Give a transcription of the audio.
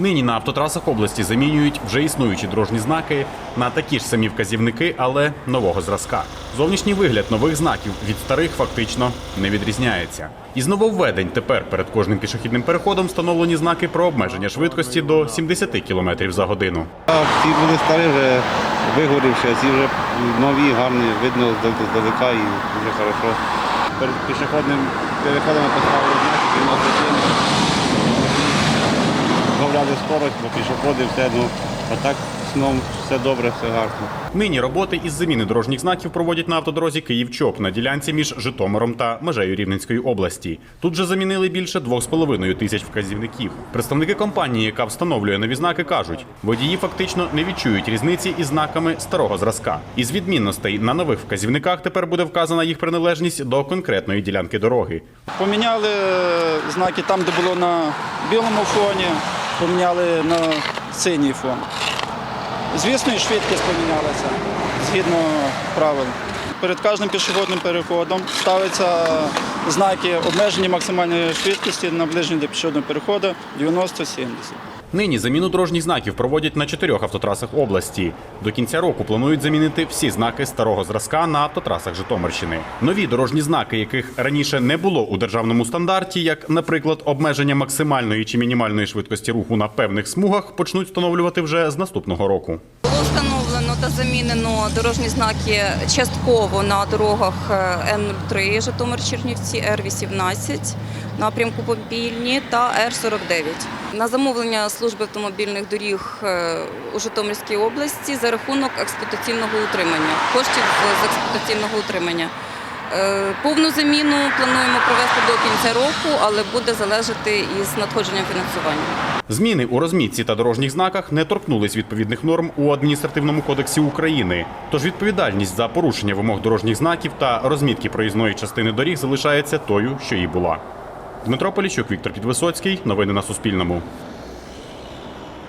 Нині на автотрасах області замінюють вже існуючі дорожні знаки на такі ж самі вказівники, але нового зразка. Зовнішній вигляд нових знаків від старих фактично не відрізняється. Із нововведень тепер перед кожним пішохідним переходом встановлені знаки про обмеження швидкості до 70 км за годину. А ці були старі вже вигорівші, а ці вже нові, гарні, видно здал- здалека і дуже хорошо. Перед пішохідним переходом поставили знаки, світильник. Скорость, бо пішоходи, все, ну, а так сном все добре, все гарно. Нині роботи із заміни дорожніх знаків проводять на автодорозі Київ-Чоп на ділянці між Житомиром та межею Рівненської області. Тут же замінили більше 2,5 тисяч вказівників. Представники компанії, яка встановлює нові знаки, кажуть, водії фактично не відчують різниці із знаками старого зразка. Із відмінностей на нових вказівниках тепер буде вказана їх приналежність до конкретної ділянки дороги. Поміняли знаки там, де було на білому фоні, поміняли на синій фон. Звісно, і швидкість помінялася згідно правил. Перед кожним пішохідним переходом ставляться знаки обмеження максимальної швидкості наближення до пішохідного переходу 90-70. Нині заміну дорожніх знаків проводять на чотирьох автотрасах області. До кінця року планують замінити всі знаки старого зразка на автотрасах Житомирщини. Нові дорожні знаки, яких раніше не було у державному стандарті, як, наприклад, обмеження максимальної чи мінімальної швидкості руху на певних смугах, почнуть встановлювати вже з наступного року. Встановлено та замінено дорожні знаки частково на дорогах е, Н-3 Житомир-Чернівці, Р-18, напрямку Попільні та Р-49. На замовлення служби автомобільних доріг е, у Житомирській області за рахунок експлуатаційного утримання, коштів з експлуатаційного утримання. Е, Повну заміну плануємо провести до кінця року, але буде залежати із надходженням фінансування. Зміни у розмітці та дорожніх знаках не торкнулись відповідних норм у адміністративному кодексі України. Тож відповідальність за порушення вимог дорожніх знаків та розмітки проїзної частини доріг залишається тою, що і була. Дмитро Поліщук, Віктор Підвисоцький. Новини на Суспільному.